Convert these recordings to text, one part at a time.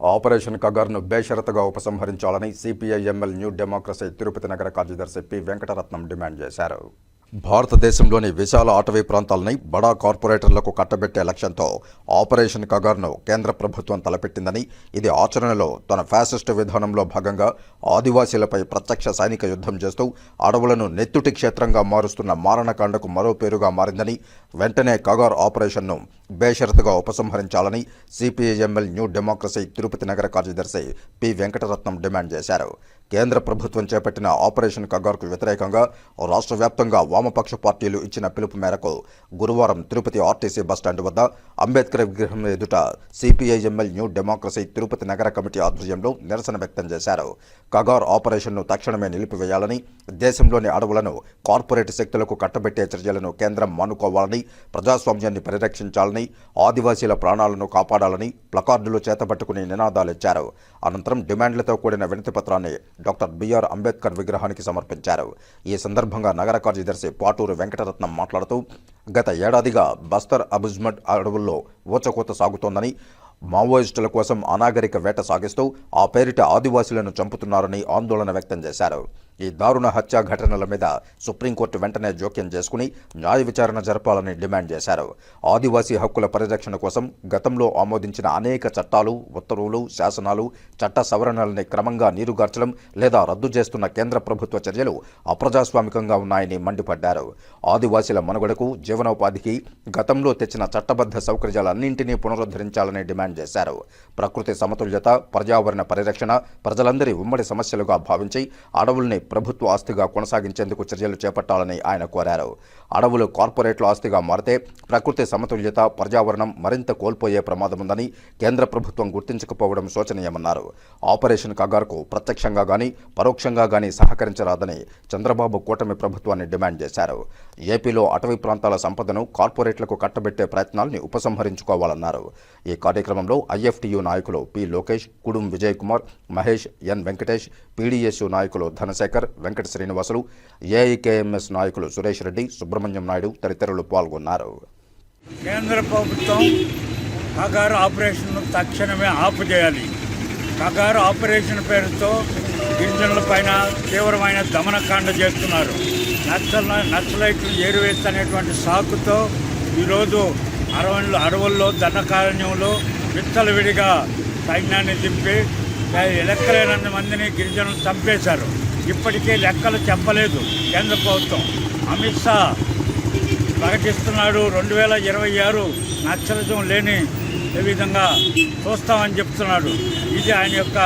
Operation కగర్ను బేషరతుగా ఉపసంహరించాలని సిపిఐఎంఎల్ న్యూ డెమోక్రసీ తిరుపతి నగర కార్యదర్శి పి. వెంకటరత్నం డిమాండ్ చేశారు. భారతదేశంలోని విశాల అటవీ ప్రాంతాలని బడా కార్పొరేటర్లకు కట్టబెట్టే లక్ష్యంతో ఆపరేషన్ కగార్ను కేంద్ర ప్రభుత్వం తలపెట్టిందని ఇది ఆచరణలో తన ఫ్యాసిస్టు విధానంలో భాగంగా ఆదివాసీలపై ప్రత్యక్ష సైనిక యుద్ధం చేస్తూ అడవులను నెత్తుటి క్షేత్రంగా మారుస్తున్న మారణకాండకు మరో పేరుగా మారిందని వెంటనే కగార్ ఆపరేషన్ను బేషరతుగా ఉపసంహరించాలని సిపిఐఎంఎల్ న్యూ డెమోక్రసీ తిరుపతి నగర కార్యదర్శి పి. వెంకటరత్నం డిమాండ్ చేశారు. కేంద్ర ప్రభుత్వం చేపట్టిన ఆపరేషన్ కగార్కు వ్యతిరేకంగా రాష్ట్ర వ్యాప్తంగా వామపక్ష పార్టీలు ఇచ్చిన పిలుపు మేరకు గురువారం తిరుపతి ఆర్టీసీ బస్టాండ్ వద్ద అంబేద్కర్ విగ్రహం ఎదుట సిపిఐఎంఎల్ న్యూ డెమోక్రసీ తిరుపతి నగర కమిటీ ఆధ్వర్యంలో నిరసన వ్యక్తం చేశారు. కగార్ ఆపరేషన్ను తక్షణమే నిలిపివేయాలని దేశంలోని అడవులను కార్పొరేట్ శక్తులకు కట్టబెట్టే చర్యలను కేంద్రం మానుకోవాలని ప్రజాస్వామ్యాన్ని పరిరక్షించాలని ఆదివాసీల ప్రాణాలను కాపాడాలని ప్లకార్డులు చేతబట్టుకుని నినాదాలిచ్చారు. అనంతరం డిమాండ్లతో కూడిన వినతి పత్రాన్ని డాక్టర్ బిఆర్ అంబేద్కర్ విగ్రహానికి సమర్పించారు. ఈ సందర్భంగా నగర కార్యదర్శి పాటూరు వెంకటరత్నం మాట్లాడుతూ గత ఏడాదిగా బస్తర్ అబుజ్మడ్ అడవుల్లో ఊచకోత సాగుతోందని మావోయిస్టుల కోసం అనాగరిక వేట సాగిస్తూ ఆ పేరిట ఆదివాసీలను చంపుతున్నారని ఆందోళన వ్యక్తం చేశారు. ఈ దారుణ హత్య ఘటనల మీద సుప్రీంకోర్టు వెంటనే జోక్యం చేసుకుని న్యాయ విచారణ జరపాలని డిమాండ్ చేశారు. ఆదివాసీ హక్కుల పరిరక్షణ కోసం గతంలో ఆమోదించిన అనేక చట్టాలు ఉత్తర్వులు శాసనాలు చట్ట సవరణలని క్రమంగా నీరుగార్చడం లేదా రద్దు చేస్తున్న కేంద్ర ప్రభుత్వ చర్యలు అప్రజాస్వామికంగా ఉన్నాయని మండిపడ్డారు. ఆదివాసీల మనుగడకు జీవనోపాధికి గతంలో తెచ్చిన చట్టబద్ధ సౌకర్యాలన్నింటినీ పునరుద్ధరించాలని డిమాండ్ చేశారు. ప్రకృతి సమతుల్యత పర్యావరణ పరిరక్షణ ప్రజలందరి ఉమ్మడి సమస్యలుగా భావించి అడవుల్ని ప్రభుత్వ ఆస్తిగా కొనసాగించేందుకు చర్యలు చేపట్టాలని ఆయన కోరారు. అడవులు కార్పొరేట్ల ఆస్తిగా మారితే ప్రకృతి సమతుల్యత పర్యావరణం మరింత కోల్పోయే ప్రమాదముందని కేంద్ర ప్రభుత్వం గుర్తించకపోవడం శోచనీయమన్నారు. ఆపరేషన్ కగార్కు ప్రత్యక్షంగా గానీ పరోక్షంగా గానీ సహకరించరాదని చంద్రబాబు కూటమి ప్రభుత్వాన్ని డిమాండ్ చేశారు. ఏపీలో అటవీ ప్రాంతాల సంపదను కార్పొరేట్లకు కట్టబెట్టే ప్రయత్నాల్ని ఉపసంహరించుకోవాలన్నారు. ఈ కార్యక్రమంలో ఐఎఫ్టియు నాయకులు P Lokesh Kudum Vijay Kumar Mahesh N Venkatesh PDSU నాయకులు ధనశేఖర్ వెంకట శ్రీనివాసులు ఏఐకేఎంఎస్ నాయకులు సురేష్ రెడ్డి సుబ్రహ్మణ్యం నాయుడు తదితరులు పాల్గొన్నారు. కేంద్ర ప్రభుత్వం కగారు ఆపరేషన్ను తక్షణమే ఆపు చేయాలి. కగారు ఆపరేషన్ పేరుతో గిరిజనుల పైన తీవ్రమైన దమనకాండ చేస్తున్నారు. నక్సల్ నక్సలైట్లు ఏరువేస్తనేటువంటి సాకుతో ఈరోజు అరవళ్ళు అడవుల్లో దండకారణ్యంలో విడిగా సైన్యాన్ని దింపి లెక్కలేనంత మందిని గిరిజనులు చంపేశారు. ఇప్పటికే లెక్కలు చెప్పలేదు కేంద్ర ప్రభుత్వం. అమిత్ షా ప్రకటిస్తున్నాడు రెండు వేల ఇరవై ఆరు నక్సలిజం లేని ఏ విధంగా చూస్తామని చెప్తున్నాడు. ఇది ఆయన యొక్క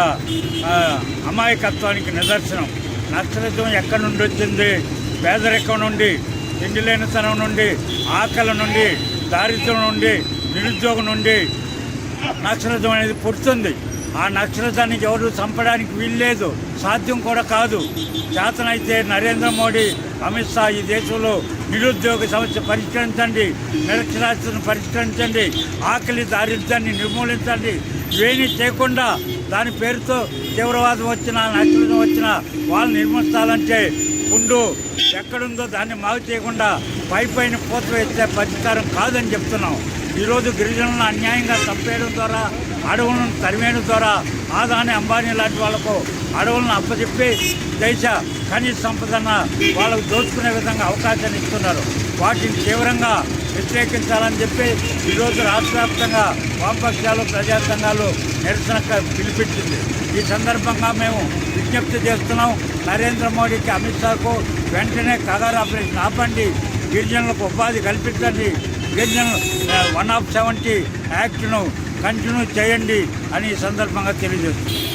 అమాయకత్వానికి నిదర్శనం. నక్సలిజం ఎక్కడి నుండి వచ్చింది? పేదరికం నుండి తిండి లేనితనం నుండి ఆకలి నుండి దారిద్ర్యం నుండి నిరుద్యోగం నుండి నక్సలిజం అనేది పుడుతుంది. ఆ నక్షత్రానికి ఎవరు చంపడానికి వీల్లేదు. సాధ్యం కూడా కాదు. చేతనైతే నరేంద్ర మోడీ అమిత్ షా ఈ దేశంలో నిరుద్యోగ సమస్య పరిష్కరించండి నిరక్షరాస్యతను పరిష్కరించండి ఆకలి దారిద్ర్యాన్ని నిర్మూలించండి. ఇవేమీ చేయకుండా దాని పేరుతో తీవ్రవాదం వచ్చినా నక్సలిజం వచ్చినా వాళ్ళు నిర్మించాలంటే ఉండు ఎక్కడుందో దాన్ని మాగు చేయకుండా పై పైన పూత వేస్తే పరిష్కారం కాదని చెప్తున్నాం. ఈరోజు గిరిజనులను అన్యాయంగా చంపేయడం ద్వారా అడవులను తరిమేయడం ద్వారా ఆదాని అంబానీ లాంటి వాళ్ళకు అడవులను అప్పచెప్పి దేశ ఖనిజ సంపదన వాళ్ళకు దోచుకునే విధంగా అవకాశాన్ని ఇస్తున్నారు. వాటిని తీవ్రంగా వ్యతిరేకించాలని చెప్పి ఈరోజు రాష్ట్ర వ్యాప్తంగా వామపక్షాలు ప్రజా సంఘాలు నిరసన పిలిపించింది ఈ సందర్భంగా మేము విజ్ఞప్తి చేస్తున్నాం నరేంద్ర మోడీకి అమిత్ షాకు వెంటనే కగారు ఆపరేషన్ ఆపండి గిరిజనులకు ఉపాధి కల్పించండి గిరిజనులు వన్ ఆఫ్ సెవెంటీ యాక్ట్ను కంటిన్యూ చేయండి అని సందర్భంగా తెలియజేస్తుంది